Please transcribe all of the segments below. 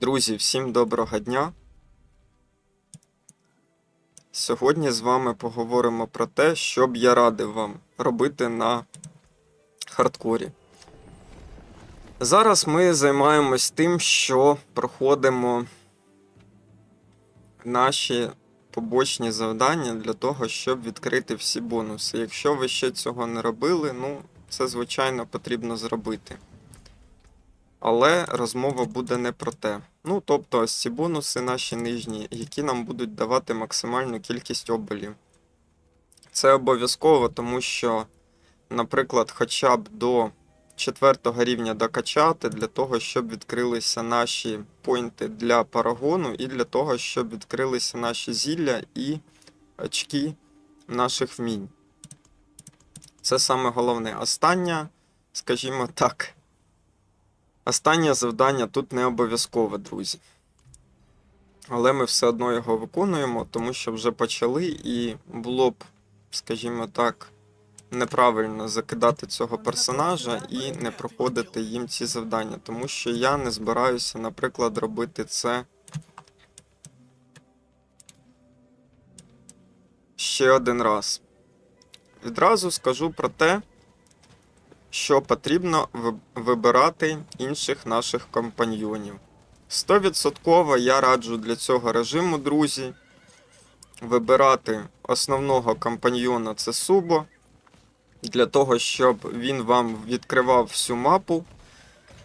Друзі, всім доброго дня. Сьогодні з вами поговоримо про те, що б я радив вам робити на хардкорі. Зараз ми займаємось тим, що проходимо наші побочні завдання для того, щоб відкрити всі бонуси. Якщо ви ще цього не робили, ну, це звичайно потрібно зробити. Але розмова буде не про те. Ну, тобто, ось ці бонуси наші нижні, які нам будуть давати максимальну кількість оболів. Це обов'язково, тому що, наприклад, хоча б до четвертого рівня докачати для того, щоб відкрилися наші поінти для парагону, і для того, щоб відкрилися наші зілля і очки наших вмінь. Це саме головне. Останнє, скажімо так. Останнє завдання тут не обов'язкове, друзі. Але ми все одно його виконуємо, тому що вже почали, і було б, скажімо так, неправильно закидати цього персонажа і не проходити їм ці завдання. Тому що я не збираюся, наприклад, робити це ще один раз. Відразу скажу про те, що потрібно вибирати інших наших компаньйонів. 100% я раджу для цього режиму, друзі, вибирати основного компаньйона це Субо, для того, щоб він вам відкривав всю мапу,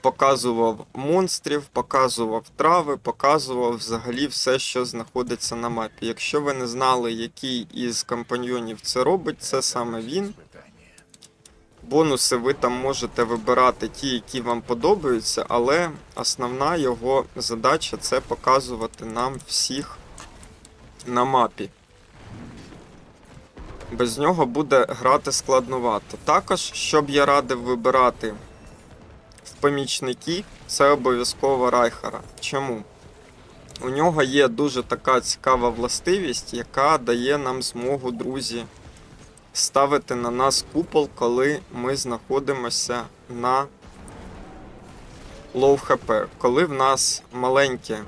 показував монстрів, показував трави, показував взагалі все, що знаходиться на мапі. Якщо ви не знали, який із компаньйонів це робить, це саме він. Бонуси ви там можете вибирати ті, які вам подобаються, але основна його задача це показувати нам всіх на мапі. Без нього буде грати складнувато. Також, щоб я радив вибирати в помічники, це обов'язково Райхара. Чому? У нього є дуже така цікава властивість, яка дає нам змогу, друзі, ставити на нас купол, коли ми знаходимося на лоу хп. Коли в нас маленьке,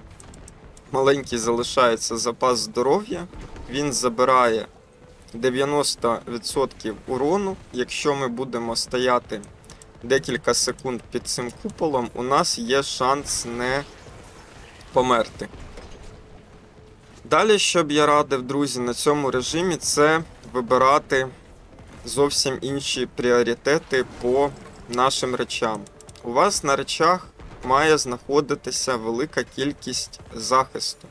маленький залишається запас здоров'я, він забирає 90% урону. Якщо ми будемо стояти декілька секунд під цим куполом, у нас є шанс не померти. Далі, що б я радив, друзі, на цьому режимі, це вибирати зовсім інші пріоритети по нашим речам. У вас на речах має знаходитися велика кількість захисту.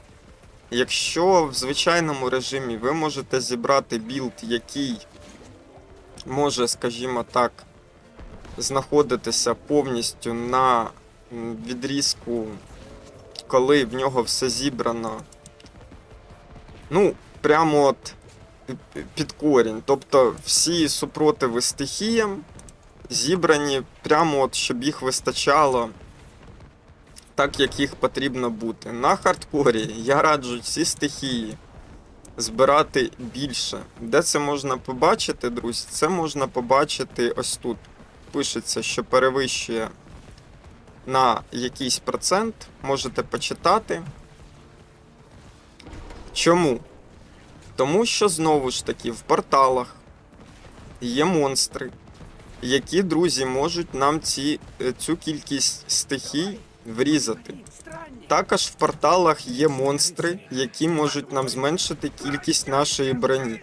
Якщо в звичайному режимі ви можете зібрати білд, який може, скажімо так, знаходитися повністю на відрізку, коли в нього все зібрано Ну, прямо от під корінь. Тобто всі супротиви стихіям зібрані прямо от, щоб їх вистачало так, як їх потрібно бути. На хардкорі я раджу ці стихії збирати більше. Де це можна побачити, друзі? Це можна побачити ось тут. Пишеться, що перевищує на якийсь процент. Можете почитати. Чому? Тому що знову ж таки в порталах є монстри, які, друзі, можуть нам ці, е, цю кількість стихій врізати. Також в порталах є монстри, які можуть нам зменшити кількість нашої броні.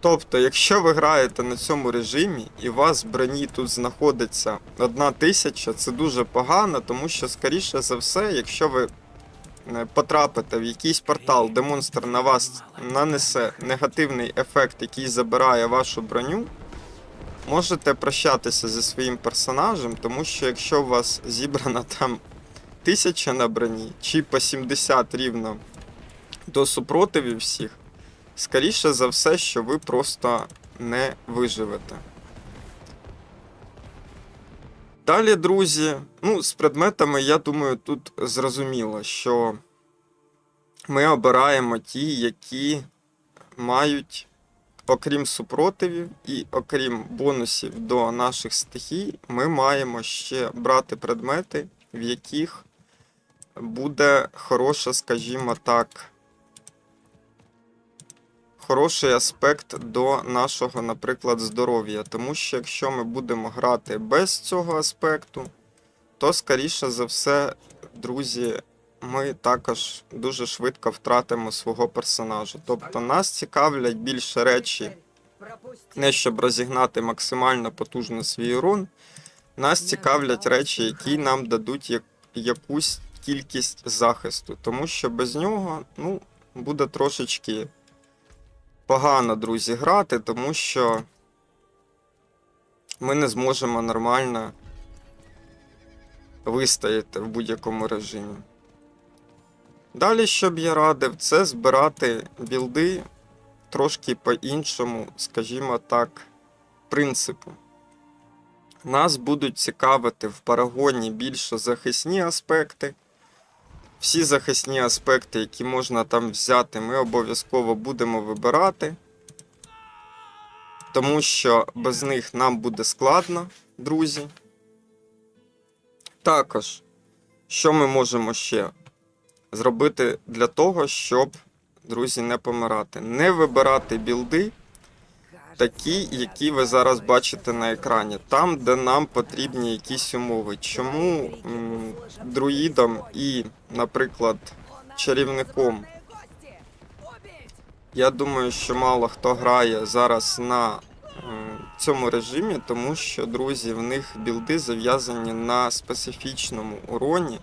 Тобто, якщо ви граєте на цьому режимі і у вас броні тут знаходиться одна тисяча, це дуже погано, тому що, скоріше за все, якщо ви потрапите в якийсь портал, де монстр на вас нанесе негативний ефект, який забирає вашу броню, можете прощатися зі своїм персонажем, тому що якщо у вас зібрана там тисяча на броні, чи по 70 рівно до супротивів всіх, скоріше за все, що ви просто не виживете. Далі, друзі, ну, з предметами, я думаю, тут зрозуміло, що ми обираємо ті, які мають, окрім супротивів і окрім бонусів до наших стихій, ми маємо ще брати предмети, в яких буде хороша, скажімо так, хороший аспект до нашого, наприклад, здоров'я. Тому що якщо ми будемо грати без цього аспекту, то, скоріше за все, друзі, ми також дуже швидко втратимо свого персонажа. Тобто нас цікавлять більше речі, не щоб розігнати максимально потужно свій урон. Нас цікавлять речі, які нам дадуть як- якусь кількість захисту, тому що без нього ну, буде трошечки погано, друзі, грати, тому що ми не зможемо нормально вистояти в будь-якому режимі. Далі, що б я радив, це збирати білди трошки по-іншому, скажімо так, принципу. Нас будуть цікавити в парагоні більше захисні аспекти. Всі захисні аспекти, які можна там взяти, ми обов'язково будемо вибирати. Тому що без них нам буде складно, друзі. Також, що ми можемо ще зробити для того, щоб, друзі, не помирати? Не вибирати білди, такі, які ви зараз бачите на екрані, там, де нам потрібні якісь умови. Чому м, друїдам і, наприклад, чарівником? Я думаю, що мало хто грає зараз на цьому режимі, тому що, друзі, в них білди зав'язані на специфічному уроні.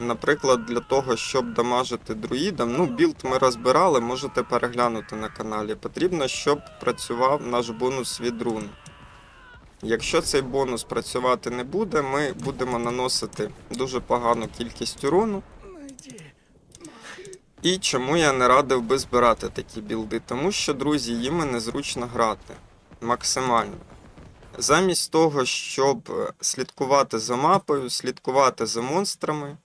Наприклад, для того, щоб дамажити друїдам, ну, білд ми розбирали, можете переглянути на каналі. Потрібно, щоб працював наш бонус від рун. Якщо цей бонус працювати не буде, ми будемо наносити дуже погану кількість урону. І чому я не радив би збирати такі білди? Тому що, друзі, їми незручно грати максимально. Замість того, щоб слідкувати за мапою, слідкувати за монстрами,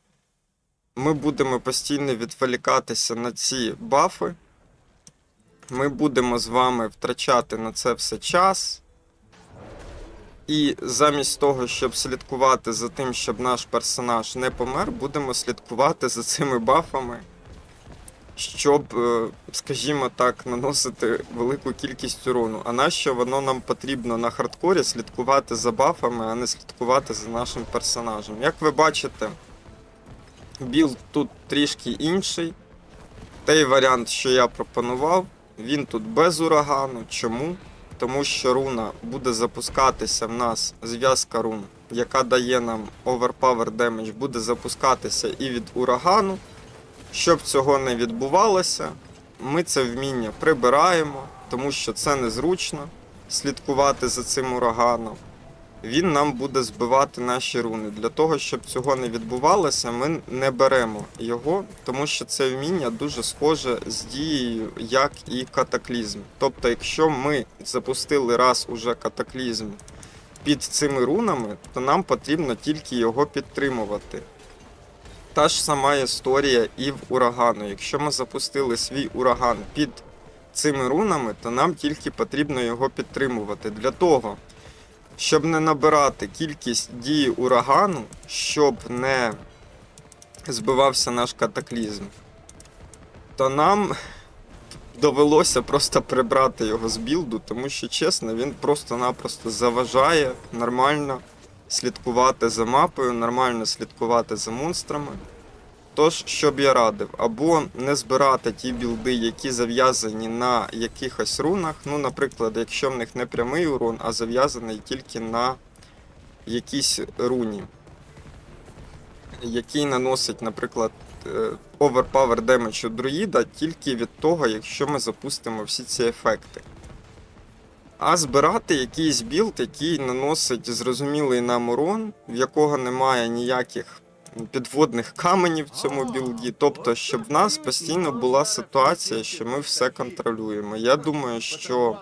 ми будемо постійно відволікатися на ці бафи. Ми будемо з вами втрачати на це все час. І замість того, щоб слідкувати за тим, щоб наш персонаж не помер, будемо слідкувати за цими бафами, щоб, е, скажімо так, наносити велику кількість урону. А нащо воно нам потрібно на хардкорі слідкувати за бафами, а не слідкувати за нашим персонажем? Як ви бачите, білд тут трішки інший. Той варіант, що я пропонував, він тут без урагану. Чому? Тому що руна буде запускатися в нас зв'язка рун, яка дає нам overpower damage, буде запускатися і від урагану. Щоб цього не відбувалося, ми це вміння прибираємо, тому що це незручно слідкувати за цим ураганом. Він нам буде збивати наші руни. Для того, щоб цього не відбувалося, ми не беремо його, тому що це вміння дуже схоже з дією, як і катаклізм. Тобто, якщо ми запустили раз уже катаклізм під цими рунами, то нам потрібно тільки його підтримувати. Та ж сама історія і в урагану. Якщо ми запустили свій ураган під цими рунами, то нам тільки потрібно його підтримувати. Для того, щоб не набирати кількість дії урагану, щоб не збивався наш катаклізм, то нам довелося просто прибрати його з білду, тому що, чесно, він просто-напросто заважає нормально слідкувати за мапою, нормально слідкувати за монстрами. Тож, що б я радив, або не збирати ті білди, які зав'язані на якихось рунах. Ну, наприклад, якщо в них не прямий урон, а зав'язаний тільки на якійсь руні, який наносить, наприклад, е, overpower damage у друїда тільки від того, якщо ми запустимо всі ці ефекти. А збирати якийсь білд, який наносить зрозумілий нам урон, в якого немає ніяких підводних каменів в цьому білді. Тобто, щоб в нас постійно була ситуація, що ми все контролюємо. Я думаю, що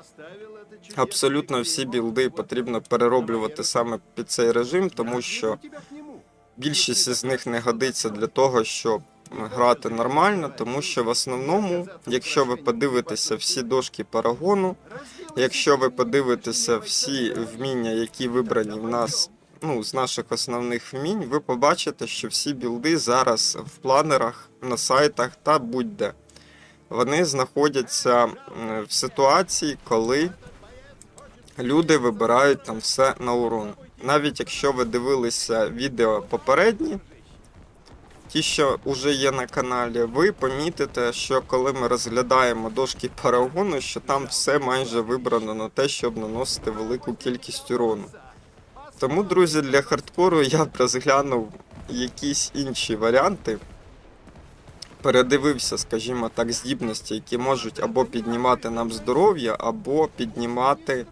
абсолютно всі білди потрібно перероблювати саме під цей режим, тому що більшість із них не годиться для того, щоб грати нормально, тому що в основному, якщо ви подивитеся всі дошки парагону, якщо ви подивитеся всі вміння, які вибрані в нас ну, з наших основних вмінь, ви побачите, що всі білди зараз в планерах, на сайтах та будь-де. Вони знаходяться в ситуації, коли люди вибирають там все на урон. Навіть якщо ви дивилися відео попередні, ті, що вже є на каналі, ви помітите, що коли ми розглядаємо дошки парагону, що там все майже вибрано на те, щоб наносити велику кількість урону. Тому, друзі, для хардкору я б розглянув якісь інші варіанти. Передивився, скажімо так, здібності, які можуть або піднімати нам здоров'я, або піднімати.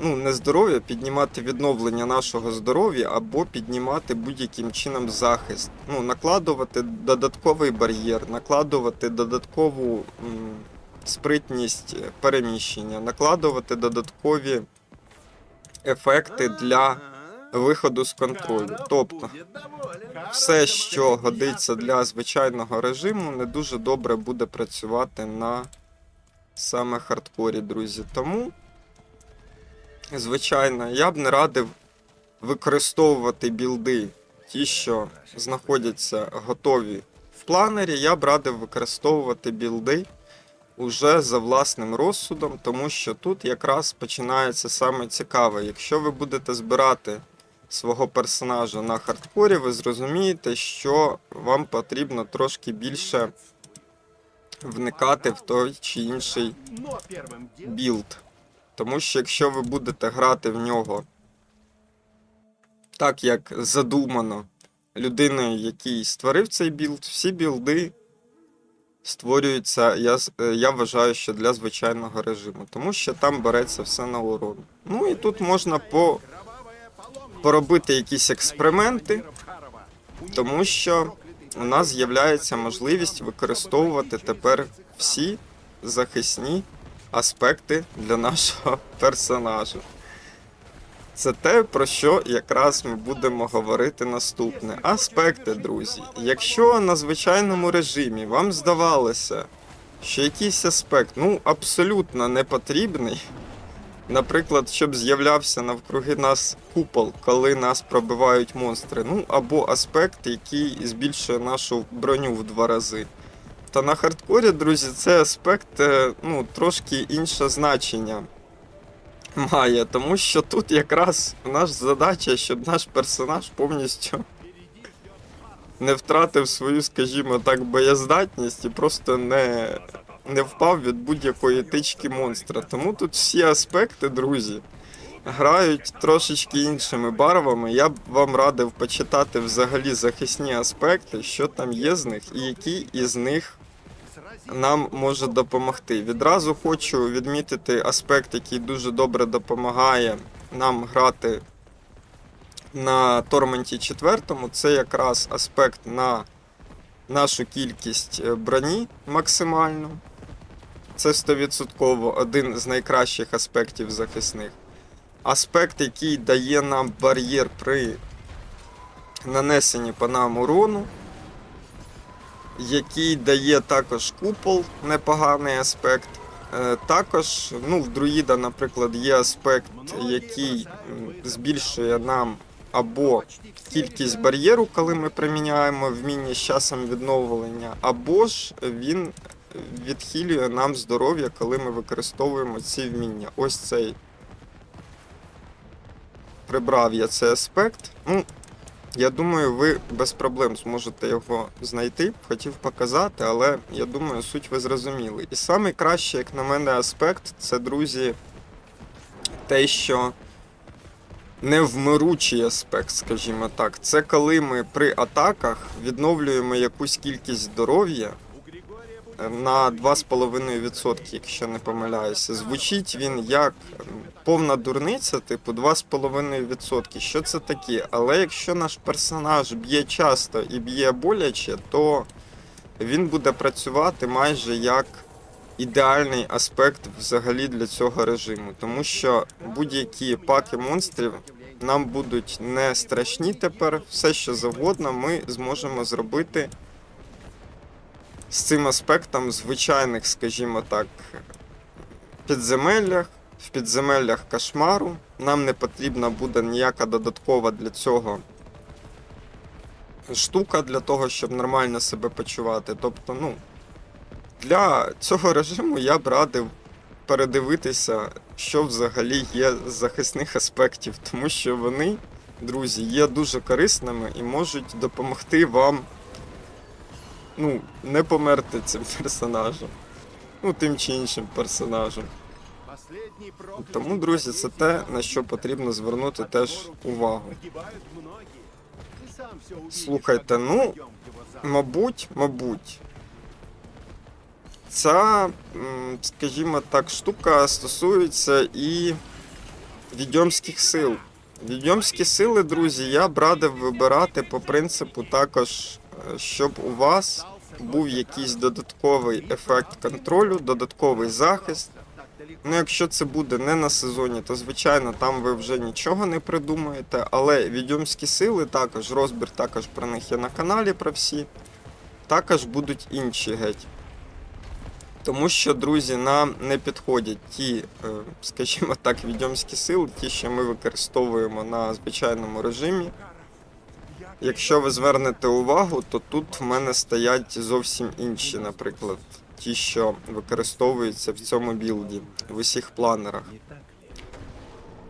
Ну, не здоров'я, піднімати відновлення нашого здоров'я, або піднімати будь-яким чином захист. Ну, накладувати додатковий бар'єр, накладувати додаткову м, спритність переміщення, накладувати додаткові ефекти для виходу з контролю. Тобто, все, що годиться для звичайного режиму, не дуже добре буде працювати на саме хардкорі, друзі. Тому, звичайно, я б не радив використовувати білди, ті, що знаходяться готові в планері, я б радив використовувати білди уже за власним розсудом, тому що тут якраз починається саме цікаве. Якщо ви будете збирати свого персонажа на хардкорі, ви зрозумієте, що вам потрібно трошки більше вникати в той чи інший білд. Тому що якщо ви будете грати в нього так, як задумано людиною, який створив цей білд, всі білди створюються, я, е, я вважаю, що для звичайного режиму, тому що там береться все на урон. Ну і тут можна по, поробити якісь експерименти, тому що у нас з'являється можливість використовувати тепер всі захисні аспекти для нашого персонажа. Це те, про що якраз ми будемо говорити наступне. Аспекти, друзі. Якщо на звичайному режимі вам здавалося, що якийсь аспект ну абсолютно не потрібний, наприклад, щоб з'являвся навкруги нас купол, коли нас пробивають монстри, ну або аспект, який збільшує нашу броню в два рази. Та на хардкорі, друзі, цей аспект е, ну, трошки інше значення має, тому що тут якраз наша задача, щоб наш персонаж повністю не втратив свою, скажімо так, боєздатність і просто не, не впав від будь-якої тички монстра. Тому тут всі аспекти, друзі, грають трошечки іншими барвами. Я б вам радив почитати взагалі захисні аспекти, що там є з них, і які із них нам може допомогти. Відразу хочу відмітити аспект, який дуже добре допомагає нам грати на Торменті 4. Це якраз аспект на нашу кількість е, броні максимальну. Це 100% один з найкращих аспектів захисних. Аспект, який дає нам бар'єр при нанесенні по нам урону який дає також купол, непоганий аспект. Е, Також ну, в друїда, наприклад, є аспект, який збільшує нам або кількість бар'єру, коли ми приміняємо вміння з часом відновлення, або ж він відхилює нам здоров'я, коли ми використовуємо ці вміння. Ось цей прибрав я цей аспект. Ну, я думаю, ви без проблем зможете його знайти. Хотів показати, але я думаю, суть ви зрозуміли. І найкращий, як на мене, аспект це, друзі, те, що невмиручий аспект, скажімо так. Це коли ми при атаках відновлюємо якусь кількість здоров'я на 2,5%, якщо не помиляюся. Звучить він як м, повна дурниця, типу 2,5%. Що це таке? Але якщо наш персонаж б'є часто і б'є боляче, то він буде працювати майже як ідеальний аспект взагалі для цього режиму. Тому що будь-які паки монстрів нам будуть не страшні тепер. Все, що завгодно, ми зможемо зробити з цим аспектом звичайних, скажімо так, підземеллях, в підземеллях кошмару. Нам не потрібна буде ніяка додаткова для цього штука для того, щоб нормально себе почувати. Тобто, ну, для цього режиму я б радив передивитися, що взагалі є з захисних аспектів, тому що вони, друзі, є дуже корисними і можуть допомогти вам ну, не померти цим персонажем. Ну, тим чи іншим персонажем. Тому, друзі, це те, на що потрібно звернути теж увагу. Слухайте, ну, Мабуть, мабуть. Ця, скажімо так, штука стосується і відьомських сил. Відьомські сили, друзі, я б радив вибирати по принципу також, е, щоб у вас був якийсь додатковий ефект контролю, додатковий захист. Ну, якщо це буде не на сезоні, то звичайно там ви вже нічого не придумаєте. Але відьомські сили також, розбір також про них є на каналі про всі. Також будуть інші геть. Тому що, друзі, нам не підходять ті, е, скажімо так, відьомські сили, ті, що ми використовуємо на звичайному режимі. Якщо ви звернете увагу, то тут в мене стоять зовсім інші, наприклад, ті, що використовуються в цьому білді, в усіх планерах.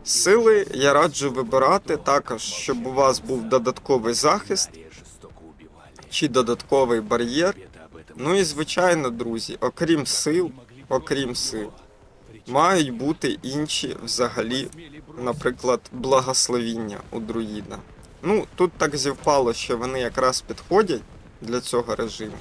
Сили я раджу вибирати також, щоб у вас був додатковий захист чи додатковий бар'єр. Ну і звичайно, друзі, окрім сил, окрім сил, мають бути інші взагалі, наприклад, благословіння у друїда. Ну, тут так зівпало, що вони якраз підходять для цього режиму.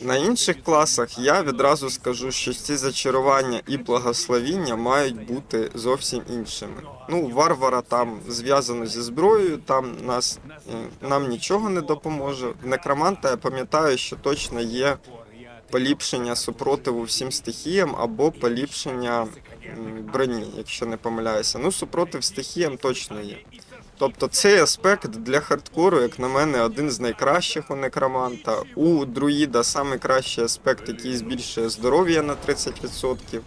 На інших класах я відразу скажу, що ці зачарування і благословіння мають бути зовсім іншими. Ну, варвара там зв'язано зі зброєю, там нас е, нам нічого не допоможе. В некроманта я пам'ятаю, що точно є поліпшення супротиву всім стихіям або поліпшення броні, якщо не помиляюся. Ну, супротив стихіям точно є. Тобто цей аспект для хардкору, як на мене, один з найкращих у некроманта. У друїда найкращий аспект, який збільшує здоров'я на 30%.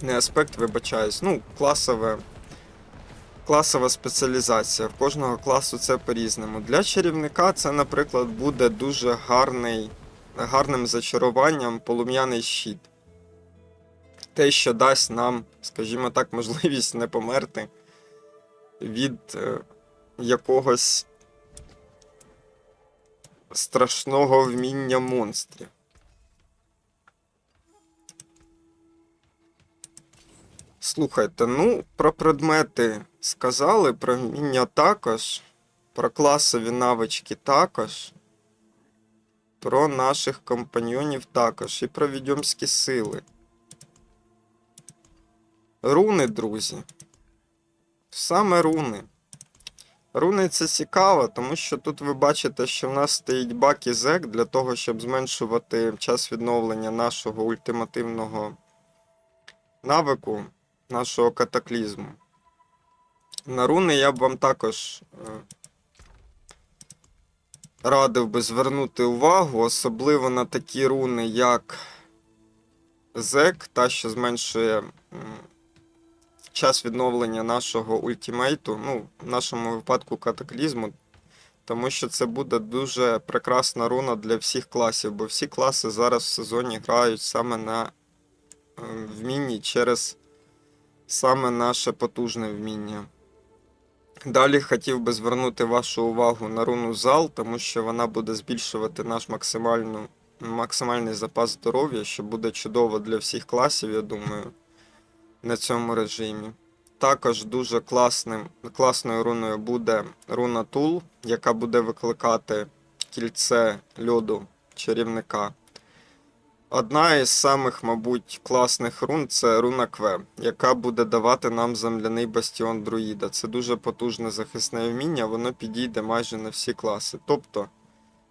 Не аспект, вибачаюсь, ну, класове. Класова спеціалізація. В кожного класу це по-різному. Для чарівника це, наприклад, буде дуже гарний, гарним зачаруванням полум'яний щит. Те, що дасть нам, скажімо так, можливість не померти від е, якогось страшного вміння монстрів. Слухайте, ну, про предмети сказали, про вміння також, про класові навички також, про наших компаньйонів також і про відьомські сили. Руни, друзі. Саме руни. Руни це цікаво, тому що тут ви бачите, що в нас стоїть бак і зек для того, щоб зменшувати час відновлення нашого ультимативного навику, нашого катаклізму. На руни я б вам також е, радив би звернути увагу, особливо на такі руни, як зек, та, що зменшує. Час відновлення нашого ультимейту, ну, в нашому випадку катаклізму, тому що це буде дуже прекрасна руна для всіх класів, бо всі класи зараз в сезоні грають саме на е, вмінні через саме наше потужне вміння. Далі хотів би звернути вашу увагу на руну зал, тому що вона буде збільшувати наш максимальний запас здоров'я, що буде чудово для всіх класів, я думаю на цьому режимі. Також дуже класним, класною руною буде руна Тул, яка буде викликати кільце льоду чарівника. Одна із самих, мабуть, класних рун це руна Кве, яка буде давати нам земляний бастіон друїда. Це дуже потужне захисне вміння, воно підійде майже на всі класи. Тобто,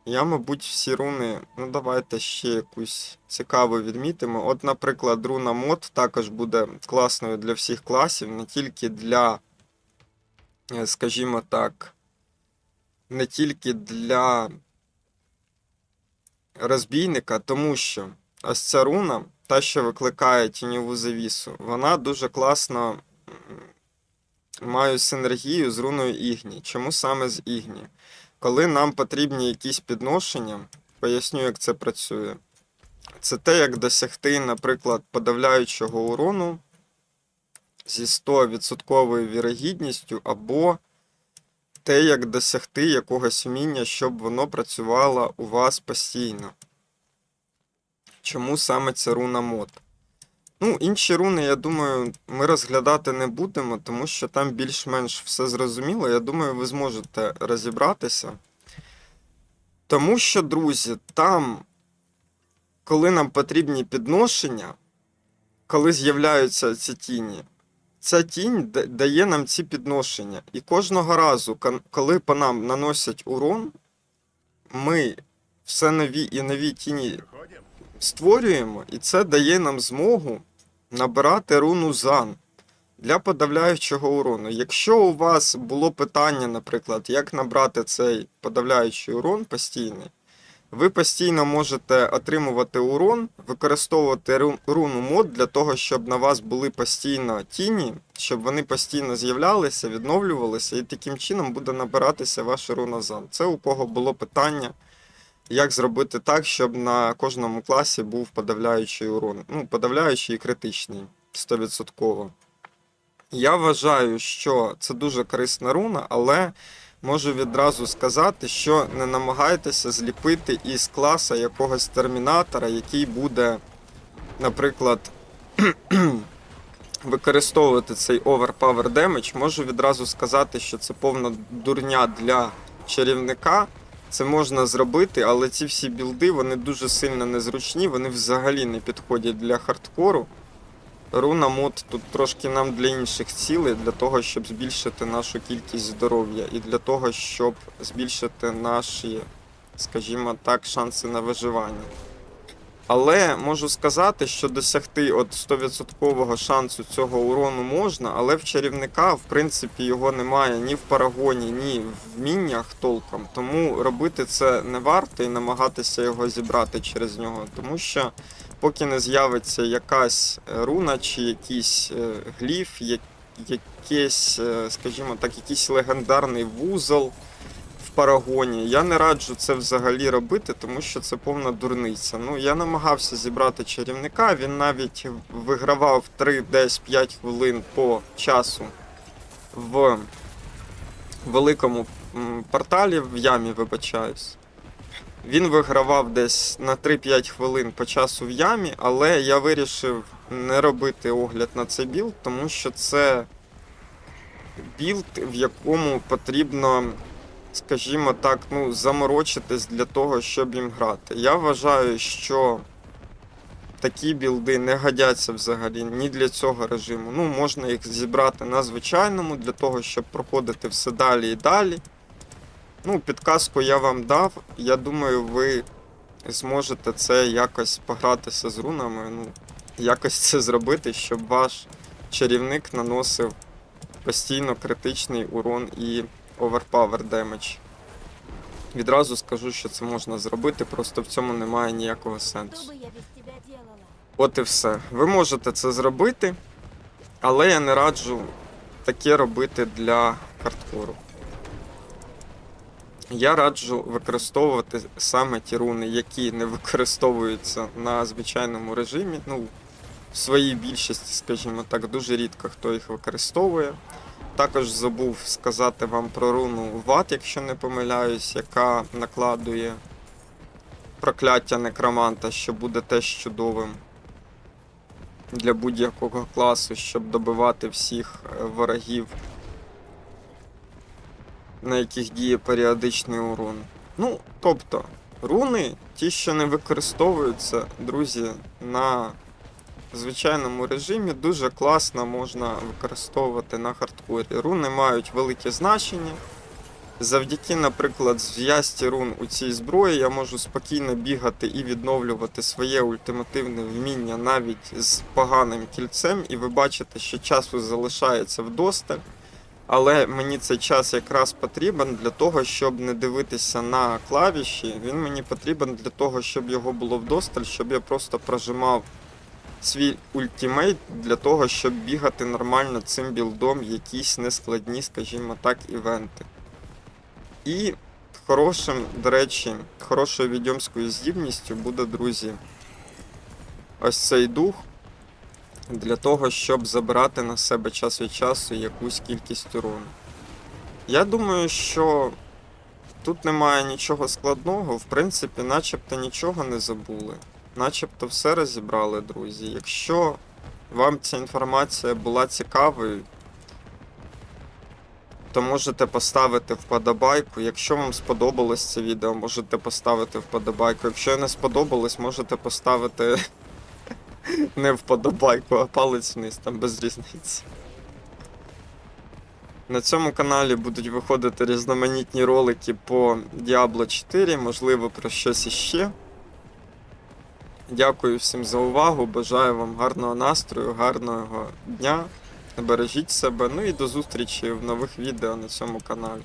я, мабуть, всі руни, ну давайте ще якусь цікаву відмітимо. От, наприклад, руна мод також буде класною для всіх класів, не тільки для, е, скажімо так, не тільки для розбійника, тому що ось ця руна та, що викликає тіньову завісу, вона дуже класно має синергію з руною Ігні. Чому саме з Ігні? Коли нам потрібні якісь підношення, поясню, як це працює. Це те, як досягти, наприклад, подавляючого урону зі 100% вірогідністю, або те, як досягти якогось вміння, щоб воно працювало у вас постійно. Чому саме ця руна мод? Ну, інші руни, я думаю, ми розглядати не будемо, тому що там більш-менш все зрозуміло. Я думаю, ви зможете розібратися. Тому що, друзі, там, коли нам потрібні підношення, коли з'являються ці тіні, ця тінь дає нам ці підношення. І кожного разу, коли по нам наносять урон, ми все нові і нові тіні створюємо, і це дає нам змогу набирати руну Зан для подавляючого урону. Якщо у вас було питання, наприклад, як набрати цей подавляючий урон постійний, ви постійно можете отримувати урон, використовувати руну мод для того, щоб на вас були постійно тіні, щоб вони постійно з'являлися, відновлювалися, і таким чином буде набиратися ваша руна Зан. Це у кого було питання як зробити так, щоб на кожному класі був подавляючий урон. Ну, подавляючий і критичний 100%. Я вважаю, що це дуже корисна руна, але можу відразу сказати, що не намагайтеся зліпити із класа якогось термінатора, який буде, наприклад, використовувати цей overpower damage. Можу відразу сказати, що це повна дурня для чарівника. Це можна зробити, але ці всі білди вони дуже сильно незручні, вони взагалі не підходять для хардкору. Руна мод тут трошки нам для інших цілей, для того, щоб збільшити нашу кількість здоров'я і для того, щоб збільшити наші, скажімо так, шанси на виживання. Але можу сказати, що досягти от 100% шансу цього урону можна, але в чарівника, в принципі, його немає ні в парагоні, ні в вміннях толком. Тому робити це не варто і намагатися його зібрати через нього. Тому що поки не з'явиться якась е, руна чи якийсь е, гліф, якийсь, е, скажімо так, якийсь легендарний вузол парагоні. Я не раджу це взагалі робити, тому що це повна дурниця. Ну, я намагався зібрати чарівника, він навіть вигравав 3 десь 5 хвилин по часу в великому порталі в ямі, вибачаюсь. Він вигравав десь на 3-5 хвилин по часу в ямі, але я вирішив не робити огляд на цей білд, тому що це білд, в якому потрібно скажімо так, ну, заморочитись для того, щоб їм грати. Я вважаю, що такі білди не годяться взагалі ні для цього режиму. Ну, можна їх зібрати на звичайному для того, щоб проходити все далі і далі. Ну, підказку я вам дав. Я думаю, ви зможете це якось погратися з рунами. Ну, якось це зробити, щоб ваш чарівник наносив постійно критичний урон і overpower damage. Відразу скажу, що це можна зробити, просто в цьому немає ніякого сенсу. От і все. Ви можете це зробити, але я не раджу таке робити для хардкору. Я раджу використовувати саме ті руни, які не використовуються на звичайному режимі. Ну, в своїй більшості, скажімо так, дуже рідко хто їх використовує. Також забув сказати вам про руну Ват, якщо не помиляюсь, яка накладує прокляття некроманта, що буде теж чудовим для будь-якого класу, щоб добивати всіх е, ворогів, на яких діє періодичний урон. Ну, тобто, руни, ті, що не використовуються, друзі, на звичайному режимі, дуже класно можна використовувати на хардкорі. Руни мають велике значення. Завдяки, наприклад, зв'язці рун у цій зброї я можу спокійно бігати і відновлювати своє ультимативне вміння навіть з поганим кільцем, і ви бачите, що часу залишається вдосталь. Але мені цей час якраз потрібен для того, щоб не дивитися на клавіші. Він мені потрібен для того, щоб його було вдосталь, щоб я просто прожимав свій ультимейт для того, щоб бігати нормально цим білдом якісь нескладні, скажімо так, івенти. І хорошим, до речі, хорошою відьомською здібністю буде, друзі, ось цей дух для того, щоб забирати на себе час від часу якусь кількість урону. Я думаю, що тут немає нічого складного, в принципі, начебто нічого не забули. Начебто все розібрали, друзі. Якщо вам ця інформація була цікавою, то можете поставити вподобайку. Якщо вам сподобалось це відео, можете поставити вподобайку. Якщо не сподобалось, можете поставити не вподобайку, а палець вниз, там без різниці. На цьому каналі будуть виходити різноманітні ролики по Diablo 4, можливо, про щось іще. Дякую всім за увагу. Бажаю вам гарного настрою, гарного дня. Бережіть себе. Ну і до зустрічі в нових відео на цьому каналі.